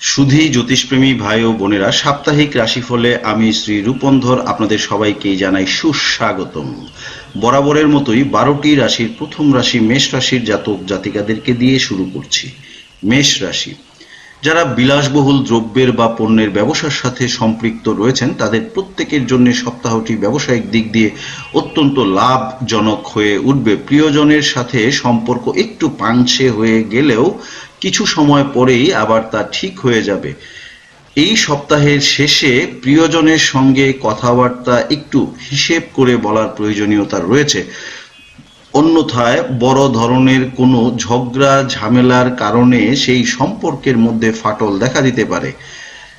সুধী জ্যোতিষপ্রেমী ভাই ও বোনেরা, সাপ্তাহিক রাশিফলে আমি শ্রী রূপন্ধর আপনাদের সবাইকে জানাই সুস্বাগতম। বরাবরের মতোই বারোটি রাশির প্রথম রাশি মেষ রাশির জাতক জাতিকাদেরকে দিয়ে শুরু করছি। মেষ রাশি। যারা বিলাসবহুল দ্রব্যের বা পণ্যের ব্যবসার সাথে সম্পৃক্ত রয়েছেন, তাদের প্রত্যেকের জন্য সপ্তাহটি ব্যবসায়িক দিক দিয়ে অত্যন্ত লাভজনক হয়ে উঠবে। প্রিয়জনের সাথে সম্পর্ক একটু পাংশে হয়ে গেলেও কিছু সময় পরেই আবার তা ঠিক হয়ে যাবে। এই সপ্তাহের শেষে প্রিয়জনের সঙ্গে কথাবার্তা একটু হিসেব করে বলার প্রয়োজনীয়তা রয়েছে। অন্যথায় বড় ধরনের কোনো ঝগড়া, ঝামেলার কারণে সেই সম্পর্কের মধ্যে ফাটল দেখা দিতে পারে।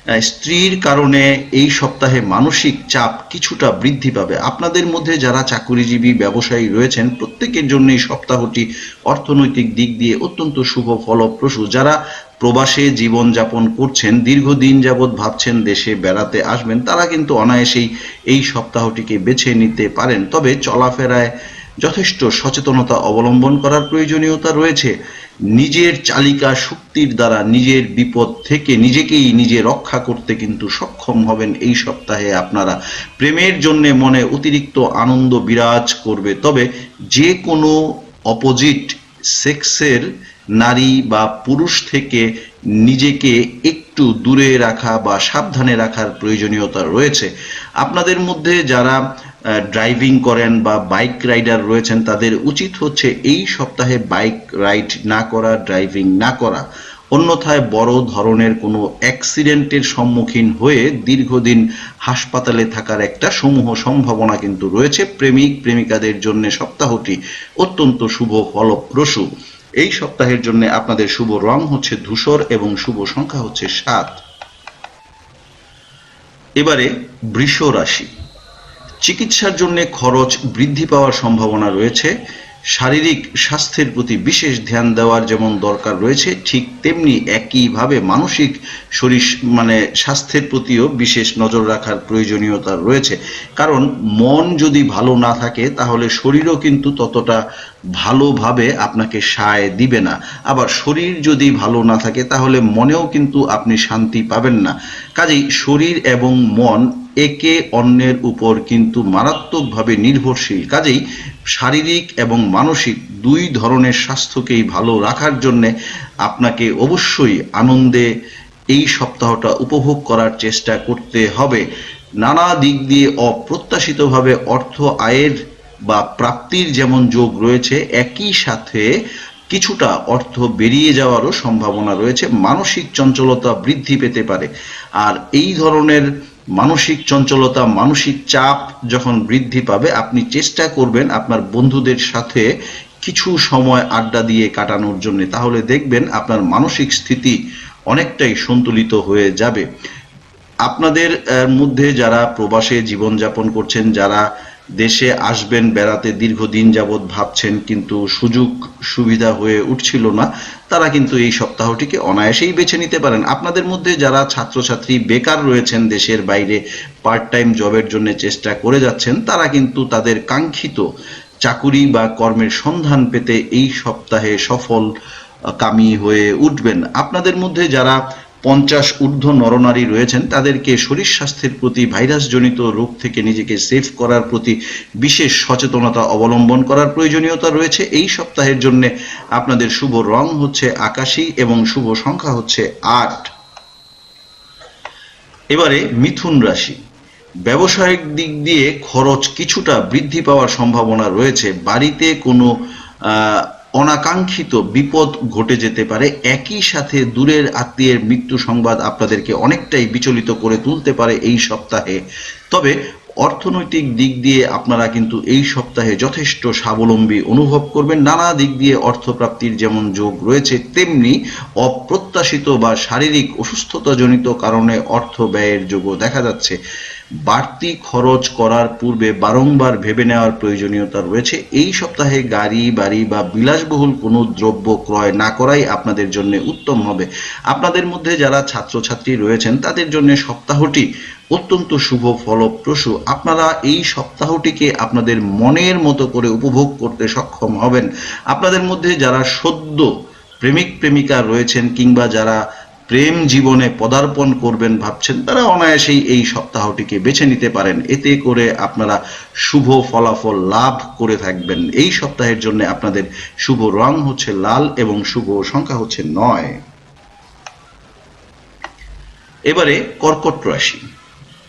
স্ত্রীর কারণে এই সপ্তাহে মানসিক চাপ কিছুটা বৃদ্ধি পাবে। আপনাদের মধ্যে যারা চাকুরিজীবী ব্যবসায়ী রয়েছেন, প্রত্যেকের জন্য এই সপ্তাহটি অর্থনৈতিক দিক দিয়ে অত্যন্ত শুভ ফলপ্রসূ। যারা প্রবাসে জীবনযাপন করছেন, দীর্ঘদিন যাবৎ ভাবছেন দেশে বেড়াতে আসবেন, তারা কিন্তু অনায়াসেই এই সপ্তাহটিকে বেছে নিতে পারেন। তবে চলাফেরায় যথেষ্ট সচেতনতা অবলম্বন করার প্রয়োজনীয়তা রয়েছে। নিজের চালিকা শক্তির দ্বারা নিজের বিপদ থেকে নিজেকেই নিজে রক্ষা করতে কিন্তু সক্ষম হবেন এই সপ্তাহে আপনারা। প্রেমের জন্য মনে অতিরিক্ত আনন্দ বিরাজ করবে। তবে যে কোনো অপোজিট সেক্সের নারী বা পুরুষ থেকে নিজেকে একটু দূরে রাখা বা সাবধানে রাখার প্রয়োজনীয়তা রয়েছে। আপনাদের মধ্যে যারা ড্রাইভিং করেন বা বাইক রাইডার রয়েছেন, তাদের উচিত হচ্ছে এই সপ্তাহে বাইক রাইড না করা ড্রাইভিং না করা। অন্যথায় বড় ধরনের কোনো অ্যাক্সিডেন্টের সম্মুখীন হয়ে দীর্ঘদিন হাসপাতালে থাকার একটা সমূহ সম্ভাবনা কিন্তু রয়েছে। প্রেমিক, প্রেমিকাদের জন্য সপ্তাহটি অত্যন্ত শুভ, ফলপ্রসূ। এই সপ্তাহের জন্য আপনাদের শুভ রং হচ্ছে ধূসর এবং শুভ সংখ্যা হচ্ছে সাত। এবারে বৃষ রাশি চিকিৎসার জন্য খরচ বৃদ্ধি পাওয়ার সম্ভাবনা রয়েছে। শারীরিক স্বাস্থ্যের প্রতি বিশেষ ধ্যান দেওয়ার যেমন দরকার রয়েছে, ঠিক তেমনি একইভাবে মানসিক শরীর মানে স্বাস্থ্যের প্রতিও বিশেষ নজর রাখার প্রয়োজনীয়তা রয়েছে। কারণ মন যদি ভালো না থাকে, তাহলে শরীরও কিন্তু ততটা ভালোভাবে আপনাকে সায় দিবে না। আবার শরীর যদি ভালো না থাকে, তাহলে মনেও কিন্তু আপনি শান্তি পাবেন না। কাজেই শরীর এবং মন একে অন্যের উপর কিন্তু মারাত্মকভাবে নির্ভরশীল। কাজেই শারীরিক এবং মানসিক দুই ধরনের স্বাস্থ্যকেই ভালো রাখার জন্য আপনাকে অবশ্যই আনন্দে এই সপ্তাহটা উপভোগ করার চেষ্টা করতে হবে। নানা দিক দিয়ে অপ্রত্যাশিতভাবে অর্থ আয়ের বা প্রাপ্তির যেমন যোগ রয়েছে, একই সাথে কিছুটা অর্থ বেরিয়ে যাওয়ারও সম্ভাবনা রয়েছে। মানসিক চঞ্চলতা বৃদ্ধি পেতে পারে। আর এই ধরনের মানসিক চঞ্চলতা, মানসিক চাপ যখন বৃদ্ধি পাবে, আপনি চেষ্টা করবেন আপনার বন্ধুদের সাথে কিছু সময় আড্ডা দিয়ে কাটানোর জন্য। তাহলে দেখবেন আপনার মানসিক স্থিতি অনেকটাই সন্তুলিত হয়ে যাবে। আপনাদের মধ্যে যারা প্রবাসে জীবনযাপন করছেন, যারা দেশে আসবেন বেড়াতে দীর্ঘদিন যাবৎ ভাবছেন, কিন্তু সুযোগ সুবিধা হয়ে উঠছিল না, তারা কিন্তু এই সপ্তাহটিকে অনায়াসেই বেছে নিতে পারেন। আপনাদের মধ্যে যারা ছাত্রছাত্রী বেকার রয়েছেন, দেশের বাইরে পার্ট টাইম জবের জন্য চেষ্টা করে যাচ্ছেন, তারা কিন্তু তাদের কাঙ্ক্ষিত চাকুরি বা কর্মের সন্ধান পেতে এই সপ্তাহে সফল কামি হয়ে উঠবেন। আপনাদের মধ্যে যারা পঞ্চাশ ঊর্ধ্ব নরনারী রয়েছেন। তাদেরকে শরীর স্বাস্থ্যের প্রতি ভাইরাসজনিত রোগ থেকে নিজেকে সেফ করার প্রতি বিশেষ সচেতনতা অবলম্বন করার প্রয়োজনীয়তা রয়েছে। এই সপ্তাহের জন্য আপনাদের শুভ রং হচ্ছে আকাশী এবং শুভ সংখ্যা হচ্ছে আট। এবারে মিথুন রাশি। ব্যবসায়িক দিক দিয়ে খরচ কিছুটা বৃদ্ধি পাওয়ার সম্ভাবনা রয়েছে। বাড়িতে কোনো অনাকাঙ্ক্ষিত বিপদ ঘটে যেতে পারে। একই সাথে দূরের আত্মীয়ের মৃত্যু সংবাদ আপনাদেরকে অনেকটাই বিচলিত করে তুলতে পারে এই সপ্তাহে। তবে অর্থনৈতিক দিক দিয়ে আপনারা কিন্তু এই সপ্তাহে যথেষ্ট স্বাবলম্বী অনুভব করবেন। নানা দিক দিয়ে অর্থপ্রাপ্তির যেমন যোগ রয়েছে, তেমনি অপ্রত্যাশিত বা শারীরিক অসুস্থতাজনিত কারণে অর্থ ব্যয়ের যোগও দেখা যাচ্ছে। বাড়তি খরচ করার পূর্বে বারংবার ভেবে নেওয়ার প্রয়োজনীয়তা রয়েছে। এই সপ্তাহে গাড়ি, বাড়ি বা বিলাসবহুল কোনো দ্রব্য ক্রয় না করাই আপনাদের জন্য উত্তম হবে। আপনাদের মধ্যে যারা ছাত্রছাত্রী রয়েছেন, তাদের জন্য সপ্তাহটি অত্যন্ত শুভ ফলপ্রসূ। আপনারা এই সপ্তাহটিকে আপনাদের মনের মতো করে উপভোগ করতে সক্ষম হবেন। আপনাদের মধ্যে যারা সদ্য প্রেমিক, প্রেমিকা রয়েছেন কিংবা যারা প্রেম জীবনে পদার্পণ করবেন ভাবছেন, তারা অনায়াসেই এই সপ্তাহটিকে বেছে নিতে পারেন। এতে করে আপনারা শুভ ফলাফল লাভ করে থাকবেন। এই সপ্তাহের জন্য আপনাদের শুভ রং হচ্ছে লাল এবং শুভ সংখ্যা হচ্ছে নয়। এবারে কর্কট রাশি।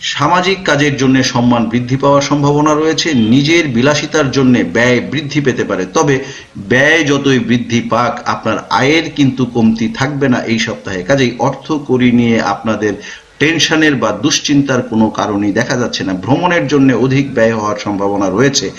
সামাজিক কাজের জন্য সম্মান বৃদ্ধি পাওয়ার সম্ভাবনা রয়েছে, নিজের বিলাসিতার জন্য ব্যয় বৃদ্ধি পেতে পারে। তবে ব্যয় যতই বৃদ্ধি পাক, আপনার আয়ের কিন্তু কমতি থাকবে না এই সপ্তাহে। কাজেই অর্থ করি নিয়ে আপনাদের টেনশনের বা দুশ্চিন্তার কোনো কারণই দেখা যাচ্ছে না। ভ্রমণের জন্য অধিক ব্যয় হওয়ার সম্ভাবনা রয়েছে।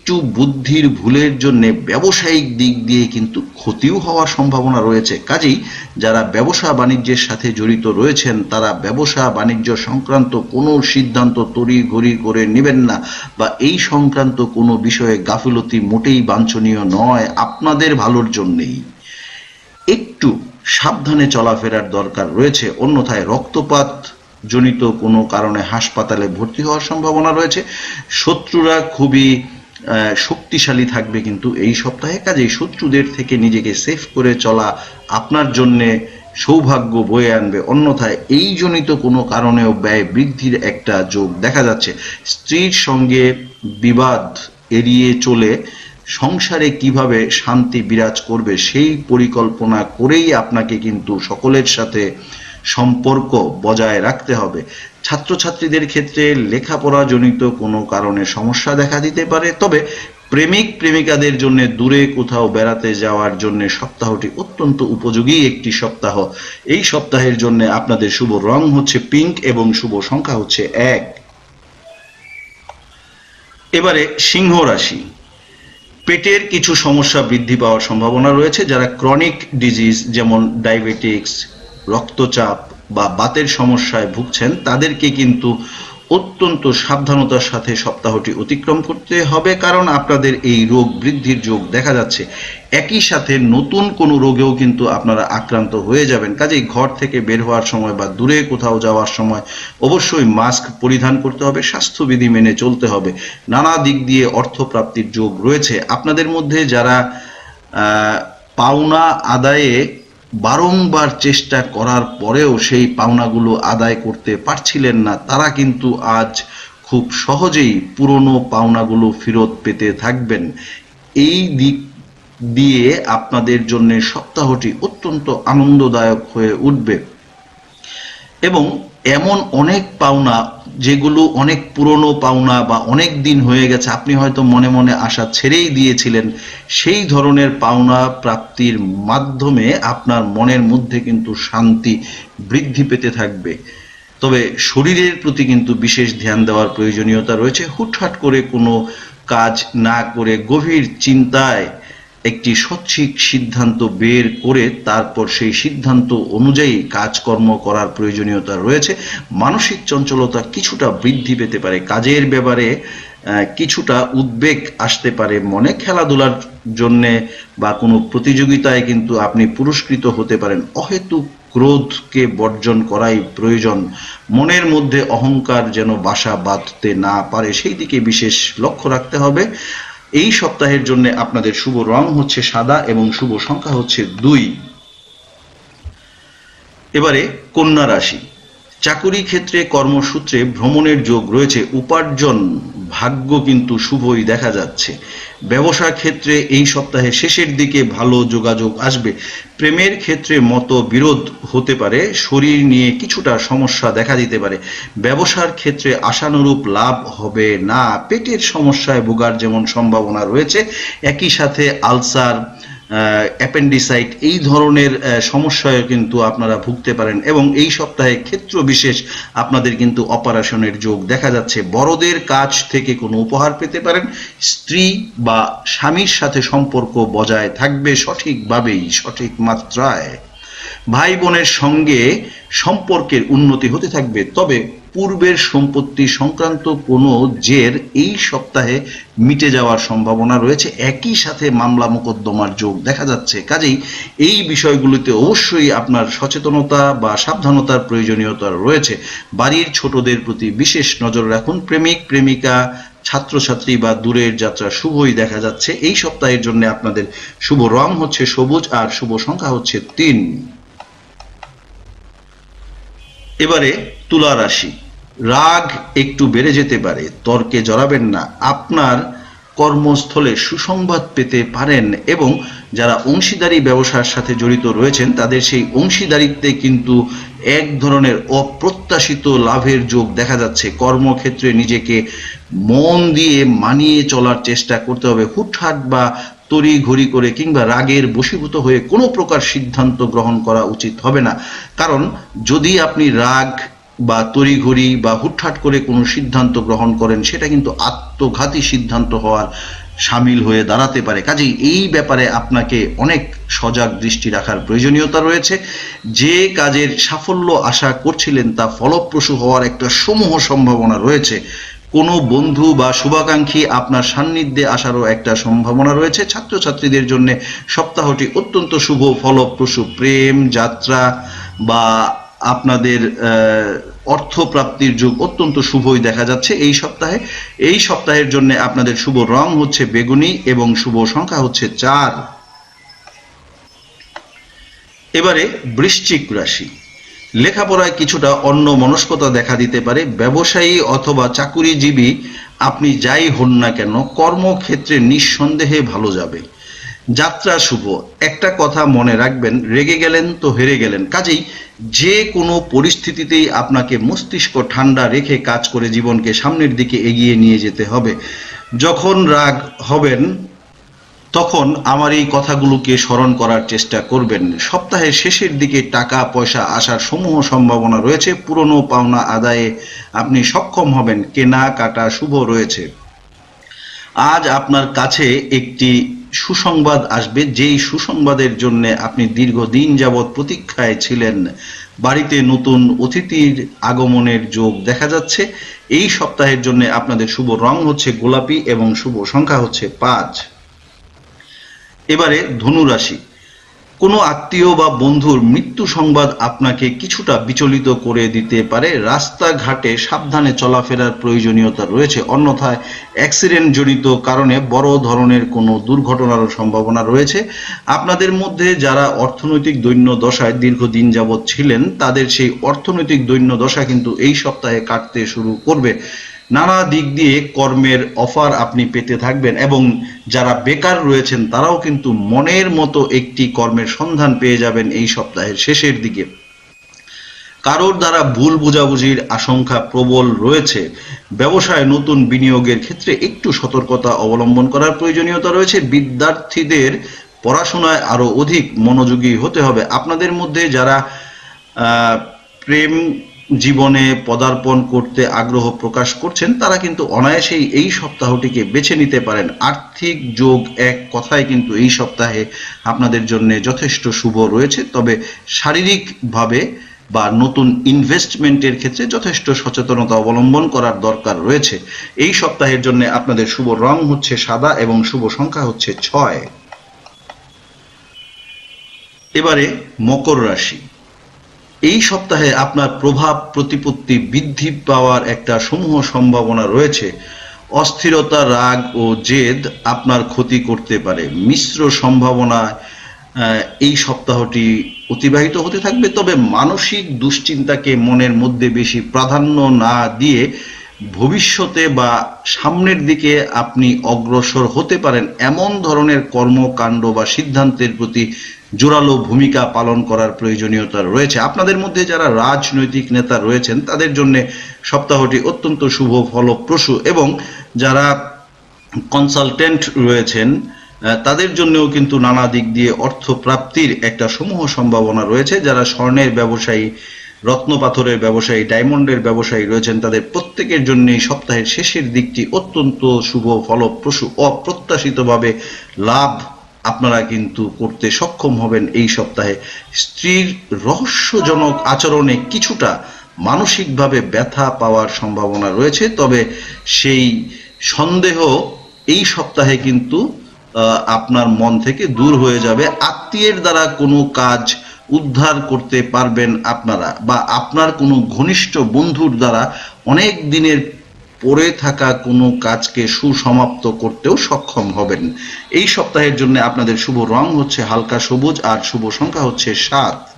একটু বুদ্ধির ভুলের জন্য ব্যবসায়িক দিক দিয়ে কিন্তু ক্ষতিও হওয়ার সম্ভাবনা রয়েছে। কাজেই যারা ব্যবসা বাণিজ্যের সাথে জড়িত রয়েছেন, তারা ব্যবসা বাণিজ্য সংক্রান্ত কোনো সিদ্ধান্ত তড়িঘড়ি করে নেবেন না বা এই সংক্রান্ত কোনো বিষয়ে গাফিলতি মোটেই বাঞ্ছনীয় নয়, আপনাদের ভালোর জন্যেই। একটু সাবধানে চলাফেরার দরকার রয়েছে। অন্যথায় রক্তপাত জনিত কোনো কারণে হাসপাতালে ভর্তি হওয়ার সম্ভাবনা রয়েছে। শত্রুরা খুবই শক্তিশালী থাকবে কিন্তু এই সপ্তাহে। কাজেই শত্রুদের থেকে নিজেকে সেফ করে চলা আপনার জন্যে সৌভাগ্য বয়ে আনবে। অন্যথায় এই জনিত কোনো কারণেও ব্যয় বৃদ্ধির একটা যোগ দেখা যাচ্ছে। স্ত্রীর সঙ্গে বিবাদ এড়িয়ে চলে সংসারে কীভাবে শান্তি বিরাজ করবে সেই পরিকল্পনা করেই আপনাকে কিন্তু সকলের সাথে সম্পর্ক বজায় রাখতে হবে। ছাত্রছাত্রীদের ক্ষেত্রে লেখাপড়া জনিত কোনো কারণে সমস্যা দেখা দিতে পারে, তবে প্রেমিক প্রেমিকাদের জন্য দূরে কোথাও বেড়াতে যাওয়ার জন্য সপ্তাহটি অত্যন্ত উপযোগী একটি সপ্তাহ। এই সপ্তাহের জন্য আপনাদের শুভ রং হচ্ছে পিঙ্ক এবং শুভ সংখ্যা হচ্ছে এক। এবারে সিংহ রাশি। পেটের কিছু সমস্যা বৃদ্ধি পাওয়ার সম্ভাবনা রয়েছে, যারা ক্রনিক ডিজিজ যেমন ডায়াবেটিক্স রক্তচাপ বা বাতের সমস্যায় ভুগছেন, তাদেরকে কিন্তু অত্যন্ত সাবধানতার সাথে সপ্তাহটি অতিক্রম করতে হবে। কারণ আপনাদের এই রোগ বৃদ্ধির যোগ দেখা যাচ্ছে। একই সাথে নতুন কোনো রোগেও কিন্তু আপনারা আক্রান্ত হয়ে যাবেন। কাজেই ঘর থেকে বের হওয়ার সময় বা দূরে কোথাও যাওয়ার সময় অবশ্যই মাস্ক পরিধান করতে হবে, স্বাস্থ্যবিধি মেনে চলতে হবে। নানা দিক দিয়ে অর্থপ্রাপ্তির যোগ রয়েছে। আপনাদের মধ্যে যারা পাওনা আদায়ে বারংবার চেষ্টা করার পরেও সেই পাওনাগুলো আদায় করতে পারছিলেন না, তারা কিন্তু আজ খুব সহজেই পুরনো পাওনাগুলো ফেরত পেতে থাকবেন। এই দিক দিয়ে আপনাদের জন্য সপ্তাহটি অত্যন্ত আনন্দদায়ক হয়ে উঠবে। এবং এমন অনেক পাওনা যেগুলো অনেক পুরনো পাওনা বা অনেক দিন হয়ে গেছে, আপনি হয়তো মনে মনে আশা ছেড়েই দিয়েছিলেন, সেই ধরনের পাওনা প্রাপ্তির মাধ্যমে আপনার মনের মধ্যে কিন্তু শান্তি বৃদ্ধি পেতে থাকবে। তবে শরীরের প্রতি কিন্তু বিশেষ ধ্যান দেওয়ার প্রয়োজনীয়তা রয়েছে। হুটহাট করে কোনো কাজ না করে গভীর চিন্তায় একটি সচ্ছিক সিদ্ধান্ত বের করে তারপর সেই সিদ্ধান্ত অনুযায়ী কাজকর্ম করার প্রয়োজনীয়তা রয়েছে। মানসিক চঞ্চলতা কিছুটা বৃদ্ধি পেতে পারে। কাজের ব্যাপারে কিছুটা উদ্বেগ আসতে পারে মনে। খেলাধুলার জন্যে বা কোনো প্রতিযোগিতায় কিন্তু আপনি পুরস্কৃত হতে পারেন। অহেতুক ক্রোধকে বর্জন করাই প্রয়োজন। মনের মধ্যে অহংকার যেন বাসা বাঁধতে না পারে। সেই দিকে বিশেষ লক্ষ্য রাখতে হবে। এই সপ্তাহের জন্য আপনাদের শুভ রং হচ্ছে সাদা এবং শুভ সংখ্যা হচ্ছে দুই। এবারে কন্যা রাশি। চাকুরি ক্ষেত্রে কর্মসূত্রে ভ্রমণের যোগ রয়েছে। উপার্জন ভাগ্য কিন্তু শুভই দেখা যাচ্ছে। ব্যবসা ক্ষেত্রে এই সপ্তাহে শেষের দিকে ভালো যোগাযোগ আসবে। প্রেমের ক্ষেত্রে মত বিরোধ হতে পারে। শরীর নিয়ে কিছুটা সমস্যা দেখা দিতে পারে। ব্যবসার ক্ষেত্রে আশানুরূপ লাভ হবে না। পেটের সমস্যায় ভোগার যেমন সম্ভাবনা রয়েছে, একই সাথে আলসার অ্যাপেন্ডিসাইট এই ধরনের সমস্যায় কিন্তু আপনারা ভুগতে পারেন এবং এই সপ্তাহে ক্ষেত্র বিশেষ আপনাদের কিন্তু অপারেশনের যোগ দেখা যাচ্ছে। বড়দের কাছ থেকে কোনো উপহার পেতে পারেন। স্ত্রী বা স্বামীর সাথে সম্পর্ক বজায় থাকবে সঠিকভাবেই, সঠিক মাত্রায়। ভাই বোনের সঙ্গে সম্পর্কের উন্নতি হতে থাকবে। তবে পূর্বের সম্পত্তি সংক্রান্ত কোনো জের এই সপ্তাহে মিটে যাওয়ার সম্ভাবনা রয়েছে। একই সাথে মামলা মোকদ্দমার যোগ দেখা যাচ্ছে। কাজেই এই বিষয়গুলিতে অবশ্যই আপনার সচেতনতা বা সাবধানতার প্রয়োজনীয়তা রয়েছে। বাড়ির ছোটদের প্রতি বিশেষ নজর রাখুন। প্রেমিক, প্রেমিকা, ছাত্রছাত্রী বা দূরের যাত্রা শুভই দেখা যাচ্ছে। এই সপ্তাহের জন্য আপনাদের শুভ রং হচ্ছে সবুজ আর শুভ সংখ্যা হচ্ছে তিন। এবারে তুলা রাশি। রাগ একটু বেড়ে যেতে পারে, তর্কে জড়াবেন না। আপনার কর্মস্থলে সুসংবাদ পেতে পারেন এবং যারা অংশীদারি ব্যবসার সাথে জড়িত রয়েছেন, তাদের সেই অংশীদারিত্বে কিন্তু এক ধরনের অপ্রত্যাশিত লাভের যোগ দেখা যাচ্ছে। কর্মক্ষেত্রে নিজেকে মন দিয়ে মানিয়ে চলার চেষ্টা করতে হবে। হুটহাট বা তড়ি ঘড়ি করে কিংবা রাগের বশীভূত হয়ে কোনো প্রকার সিদ্ধান্ত গ্রহণ করা উচিত হবে না। কারণ যদি আপনি রাগ বা তড়িঘড়ি বা হুটহাট করে কোনো সিদ্ধান্ত গ্রহণ করেন, সেটা কিন্তু আত্মঘাতী সিদ্ধান্ত হওয়ার সামিল হয়ে দাঁড়াতে পারে। কাজেই এই ব্যাপারে আপনাকে অনেক সজাগ দৃষ্টি রাখার প্রয়োজনীয়তা রয়েছে। যে কাজের সাফল্য আশা করছিলেন তা ফলপ্রসূ হওয়ার একটা সমূহ সম্ভাবনা রয়েছে। কোনো বন্ধু বা শুভাকাঙ্ক্ষী আপনার সান্নিধ্যে আসারও একটা সম্ভাবনা রয়েছে। ছাত্রছাত্রীদের জন্য সপ্তাহটি অত্যন্ত শুভ, ফলপ্রসূ, প্রেম, যাত্রা বা আপনাদের অর্থপ্রাপ্তির যুগ অত্যন্ত শুভই দেখা যাচ্ছে এই সপ্তাহে। এই সপ্তাহের জন্য আপনাদের শুভ রং হচ্ছে বেগুনি এবং শুভ সংখ্যা হচ্ছে চার। এবারে বৃশ্চিক রাশি। লেখাপড়ায় কিছুটা অন্য মনস্কতা দেখা দিতে পারে। ব্যবসায়ী অথবা চাকুরিজীবী, আপনি যাই হন না কেন, কর্মক্ষেত্রে নিঃসন্দেহে ভালো যাবে। যাত্রা শুভ। একটা কথা মনে রাখবেন, রেগে গেলেন তো হেরে গেলেন। কাজেই যে কোনো পরিস্থিতিতেই আপনাকে মস্তিষ্ক ঠান্ডা রেখে কাজ করে জীবনকে সামনের দিকে এগিয়ে নিয়ে যেতে হবে। যখন রাগ হবেন তখন আমার এই কথাগুলোকে স্মরণ করার চেষ্টা করবেন। সপ্তাহের শেষের দিকে টাকা পয়সা আসার সমূহ সম্ভাবনা রয়েছে। পুরনো পাওনা আদায়ে আপনি সক্ষম হবেন। কেনা কাটা শুভ রয়েছে। আজ আপনার কাছে একটি সুসংবাদ আসবে। যেই সুসংবাদের জন্য আপনি দীর্ঘদিন যাবৎ প্রতীক্ষায় ছিলেন, বাড়িতে নতুন অতিথির আগমনের যোগ দেখা যাচ্ছে। এই সপ্তাহের জন্য আপনাদের শুভ রং হচ্ছে গোলাপি এবং শুভ সংখ্যা হচ্ছে পাঁচ। এবারে ধনু রাশি। কোনো আত্মীয় বা বন্ধুর মৃত্যু সংবাদ আপনাকে কিছুটা বিচলিত করে দিতে পারে। রাস্তাঘাটে সাবধানে চলাফেরার প্রয়োজনীয়তা রয়েছে। অন্যথায় অ্যাক্সিডেন্ট জনিত কারণে বড় ধরনের কোনো দুর্ঘটনারও সম্ভাবনা রয়েছে। আপনাদের মধ্যে যারা অর্থনৈতিক দৈন্য দশায় দীর্ঘদিন যাবৎ ছিলেন, তাদের সেই অর্থনৈতিক দৈন্য দশা কিন্তু এই সপ্তাহে কাটতে শুরু করবে। নানা দিক দিয়ে কর্মের অফার আপনি পেতে থাকবেন এবং যারা বেকার রয়েছেন তারাও কিন্তু মনের মতো একটি কর্মের সন্ধান পেয়ে যাবেন এই সপ্তাহের শেষের দিকে। কারোর দ্বারা ভুল বোঝাবুঝির আশঙ্কা প্রবল রয়েছে। ব্যবসায় নতুন বিনিয়োগের ক্ষেত্রে একটু সতর্কতা অবলম্বন করার প্রয়োজনীয়তা রয়েছে। বিদ্যার্থীদের পড়াশোনায় আরও অধিক মনোযোগী হতে হবে। আপনাদের মধ্যে যারা প্রেম জীবনে পদার্পণ করতে আগ্রহ প্রকাশ করছেন, তারা কিন্তু অনায়াসেই এই সপ্তাহটিকে বেছে নিতে পারেন। আর্থিক যোগ এক কথায় কিন্তু এই সপ্তাহে আপনাদের জন্য যথেষ্ট শুভ রয়েছে। তবে শারীরিকভাবে বা নতুন ইনভেস্টমেন্টের ক্ষেত্রে যথেষ্ট সচেতনতা অবলম্বন করার দরকার রয়েছে। এই সপ্তাহের জন্য আপনাদের শুভ রং হচ্ছে সাদা এবং শুভ সংখ্যা হচ্ছে ছয়। এবারে মকর রাশি। এই সপ্তাহে আপনার প্রভাব প্রতিপত্তি বৃদ্ধি পাওয়ার একটা সমূহ সম্ভাবনা রয়েছে। অস্থিরতা, রাগ ও জেদ আপনার ক্ষতি করতে পারে। মিশ্র সম্ভাবনা এই সপ্তাহটি অতিবাহিত হতে থাকবে। তবে মানসিক দুশ্চিন্তাকে মনের মধ্যে বেশি প্রাধান্য না দিয়ে ভবিষ্যতে বা সামনের দিকে আপনি অগ্রসর হতে পারেন। এমন ধরনের কর্মকাণ্ড বা সিদ্ধান্তের প্রতি জোরালো ভূমিকা পালন করার প্রয়োজনীয়তা রয়েছে। আপনাদের মধ্যে যারা রাজনৈতিক নেতা রয়েছেন, তাদের জন্য সপ্তাহটি অত্যন্ত শুভ, ফলপ্রসূ এবং যারা কনসালটেন্ট রয়েছেন তাদের জন্যও কিন্তু নানা দিক দিয়ে অর্থ প্রাপ্তির একটা সমূহ সম্ভাবনা রয়েছে। যারা স্বর্ণের ব্যবসায়ী রত্ন পাথরের ব্যবসায়ী, ডায়মন্ডের ব্যবসায়ী রয়েছেন, তাদের প্রত্যেকের জন্যই সপ্তাহের শেষের দিকটি অত্যন্ত শুভ, ফলপ্রসূ, অপ্রত্যাশিতভাবে লাভ আপনারা কিন্তু করতে সক্ষম হবেন এই সপ্তাহে। স্ত্রীর রহস্যজনক আচরণে কিছুটা মানসিকভাবে ব্যথা পাওয়ার সম্ভাবনা রয়েছে, তবে সেই সন্দেহ এই সপ্তাহে কিন্তু আপনার মন থেকে দূর হয়ে যাবে। আত্মীয়ের দ্বারা কোনো কাজ উদ্ধার করতে পারবেন আপনারা বা আপনার কোনো ঘনিষ্ঠ বন্ধুর দ্বারা অনেক দিনের পড়ে থাকা কোনো কাজকে সুসমাপ্ত করতেও সক্ষম হবেন। এই সপ্তাহের জন্য আপনাদের শুভ রং হচ্ছে হালকা সবুজ আর শুভ সংখ্যা হচ্ছে সাত।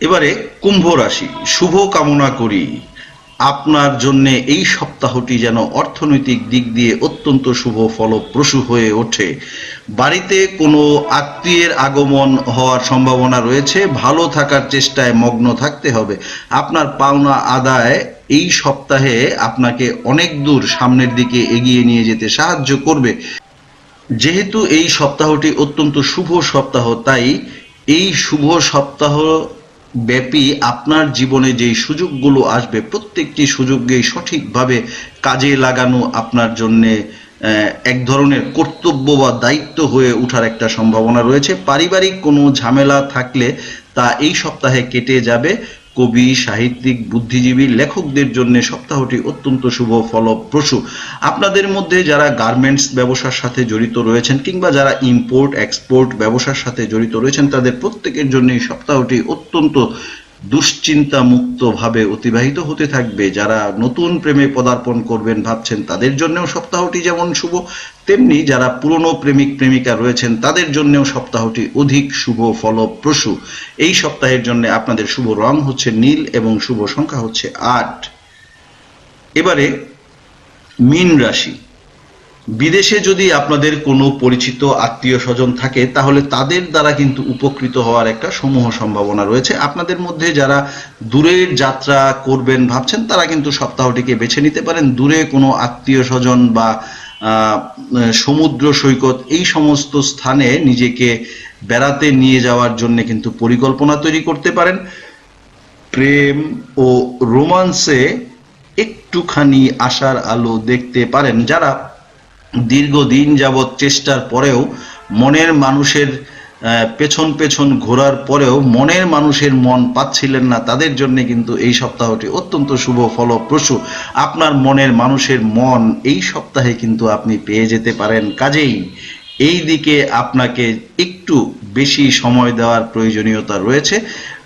এবারে কুম্ভ রাশি, শুভ কামনা করি। আপনার জন্য এই সপ্তাহটি যেন অর্থনৈতিক দিক দিয়ে অত্যন্ত শুভ ফলপ্রসূ হয়ে ওঠে। বাড়িতে কোনো আত্মীয়ের আগমন হওয়ার সম্ভাবনা রয়েছে। ভালো থাকার চেষ্টায় মগ্ন থাকতে হবে। আপনার পাওনা আদায় এই সপ্তাহে আপনাকে অনেক দূর সামনের দিকে এগিয়ে নিয়ে যেতে সাহায্য করবে। যেহেতু এই সপ্তাহটি অত্যন্ত শুভ সপ্তাহ, তাই এই শুভ সপ্তাহ ব্যাপী আপনার জীবনে যেই সুযোগগুলো আসবে, প্রত্যেকটি সুযোগকেই সঠিকভাবে কাজে লাগানো আপনার জন্যে এক ধরনের কর্তব্য বা দায়িত্ব হয়ে ওঠার একটা সম্ভাবনা রয়েছে। পারিবারিক কোনো ঝামেলা থাকলে তা এই সপ্তাহে কেটে যাবে। কবি, সাহিত্যিক, বুদ্ধিজীবী, লেখকদের জন্য সপ্তাহটি অত্যন্ত শুভ, ফলপ্রসূ। আপনাদের মধ্যে যারা গার্মেন্টস ব্যবসার সাথে জড়িত রয়েছেন কিংবা যারা ইম্পোর্ট এক্সপোর্ট ব্যবসার সাথে জড়িত রয়েছেন, তাদের প্রত্যেকের জন্য সপ্তাহটি অত্যন্ত দুশ্চিন্তা মুক্ত ভাবে অতিবাহিত হতে থাকবে। যারা নতুন প্রেমে পদার্পণ করবেন ভাবছেন তাদের জন্যও সপ্তাহটি যেমন শুভ, তেমনি যারা পুরনো প্রেমিক, প্রেমিকা রয়েছেন তাদের জন্যও সপ্তাহটি অধিক শুভ, ফলপ্রসূ। এই সপ্তাহের জন্য আপনাদের শুভ রং হচ্ছে নীল এবং শুভ সংখ্যা হচ্ছে আট। এবারে মীন রাশি। বিদেশে যদি আপনাদের কোনো পরিচিত আত্মীয় স্বজন থাকে, তাহলে তাদের দ্বারা কিন্তু উপকৃত হওয়ার একটা সমূহ সম্ভাবনা রয়েছে। আপনাদের মধ্যে যারা দূরের যাত্রা করবেন ভাবছেন, তারা কিন্তু সপ্তাহটিকে বেছে নিতে পারেন। দূরে কোনো আত্মীয় স্বজন বা সমুদ্র সৈকত, এই সমস্ত স্থানে নিজেকে বেড়াতে নিয়ে যাওয়ার জন্য কিন্তু পরিকল্পনা তৈরি করতে পারেন। প্রেম ও রোমান্সে একটুখানি আশার আলো দেখতে পারেন। যারা দীর্ঘদিন যাবৎ চেষ্টার পরেও মনের মানুষের পেছন পেছন ঘোরার পরেও মনের মানুষের মন পাচ্ছিলেন না। তাদের জন্য কিন্তু এই সপ্তাহটি অত্যন্ত শুভ, ফলপ্রসূ। আপনার মনের মানুষের মন এই সপ্তাহে কিন্তু আপনি পেয়ে যেতে পারেন। কাজেই এই দিকে আপনাকে একটু বেশি সময় দেওয়ার প্রয়োজনীয়তা রয়েছে।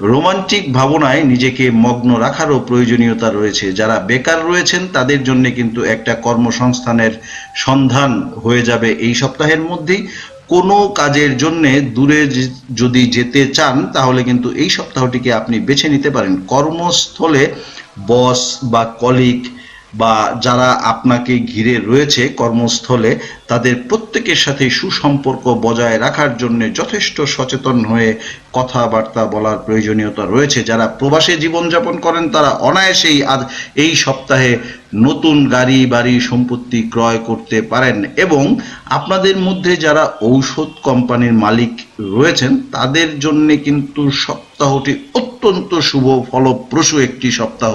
রোমান্টিক ভাবনায় নিজেকে মগ্ন রাখারও প্রয়োজনীয়তা রয়েছে। যারা বেকার রয়েছেন, তাদের জন্য কিন্তু একটা কর্মসংস্থানের সন্ধান হয়ে যাবে এই সপ্তাহের মধ্যেই। কোনো কাজের জন্যে দূরে যদি যেতে চান, তাহলে কিন্তু এই সপ্তাহটিকে আপনি বেছে নিতে পারেন। কর্মস্থলে বস বা কলিগ বা যারা আপনাকে ঘিরে রয়েছে কর্মস্থলে, তাদের প্রত্যেকের সাথে সুসম্পর্ক বজায় রাখার জন্য যথেষ্ট সচেতন হয়ে কথাবার্তা বলার প্রয়োজনীয়তা রয়েছে। যারা প্রবাসে জীবনযাপন করেন, তারা অনায়াসেই আজ এই সপ্তাহে নতুন গাড়ি, বাড়ি, সম্পত্তি ক্রয় করতে পারেন এবং আপনাদের মধ্যে যারা ঔষধ কোম্পানির মালিক রয়েছেন, তাদের জন্য কিন্তু সপ্তাহটি অত্যন্ত শুভ, ফলপ্রসূ একটি সপ্তাহ,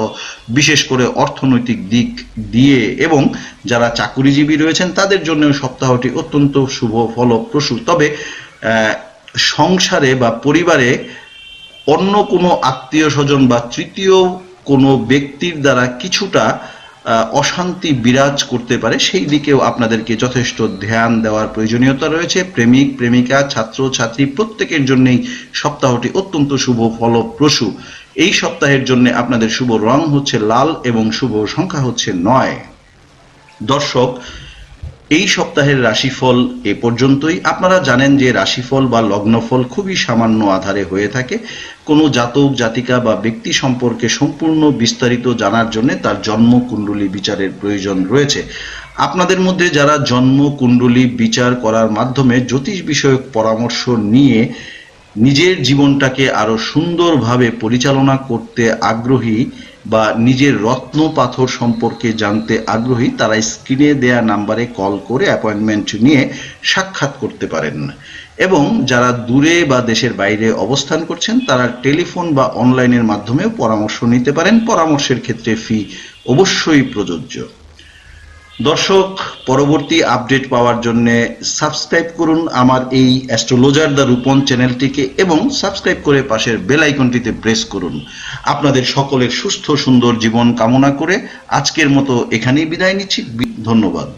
বিশেষ করে অর্থনৈতিক দিক দিয়ে এবং যারা চাকুরিজীবী রয়েছেন, তাদের জন্য সপ্তাহটি অত্যন্ত শুভ, ফলপ্রসূ। তবে সংসারে বা পরিবারে অন্য কোনো আত্মীয় স্বজন বা তৃতীয় কোনো ব্যক্তির দ্বারা কিছুটা অশান্তি বিরাজ করতে পারে, সেই দিকেও আপনাদেরকে যথেষ্ট ধ্যান দেওয়ার প্রয়োজনীয়তা রয়েছে। প্রেমিক, প্রেমিকা, ছাত্র, ছাত্রী, প্রত্যেকের জন্যই সপ্তাহটি অত্যন্ত শুভ, ফলপ্রসূ। এই সপ্তাহের জন্য আপনাদের শুভ রং হচ্ছে লাল এবং শুভ সংখ্যা হচ্ছে নয়। দর্শক এই সপ্তাহের রাশিফল এ পর্যন্তই। আপনারা জানেন যে রাশিফল বা লগ্নফল খুবই সামান্য আধারে হয়ে থাকে। কোনো জাতক, জাতিকা বা ব্যক্তি সম্পর্কে সম্পূর্ণ বিস্তারিত জানার জন্য তার জন্ম কুণ্ডলী বিচারের প্রয়োজন রয়েছে। আপনাদের মধ্যে যারা জন্ম কুণ্ডলী বিচার করার মাধ্যমে জ্যোতিষ বিষয়ক পরামর্শ নিয়ে নিজের জীবনটাকে আরও সুন্দরভাবে পরিচালনা করতে আগ্রহী বা নিজের রত্ন পাথর সম্পর্কে জানতে আগ্রহী তারা স্ক্রিনে দেয়া নাম্বারে কল করে অ্যাপয়েন্টমেন্ট নিয়ে সাক্ষাৎ করতে পারেন। এবং যারা দূরে বা দেশের বাইরে অবস্থান করছেন, তারা টেলিফোন বা অনলাইনের মাধ্যমেও পরামর্শ নিতে পারেন। পরামর্শের ক্ষেত্রে ফি অবশ্যই প্রযোজ্য। দর্শক, পরবর্তী আপডেট পাওয়ার জন্য সাবস্ক্রাইব করুন আমার এই অ্যাস্ট্রোলজার দ্য রূপন চ্যানেলটিকে এবং সাবস্ক্রাইব করে পাশের বেল আইকনটিতে প্রেস করুন। আপনাদের সকলের সুস্থ, সুন্দর জীবন কামনা করে আজকের মতো এখানেই বিদায় নিচ্ছি। ধন্যবাদ।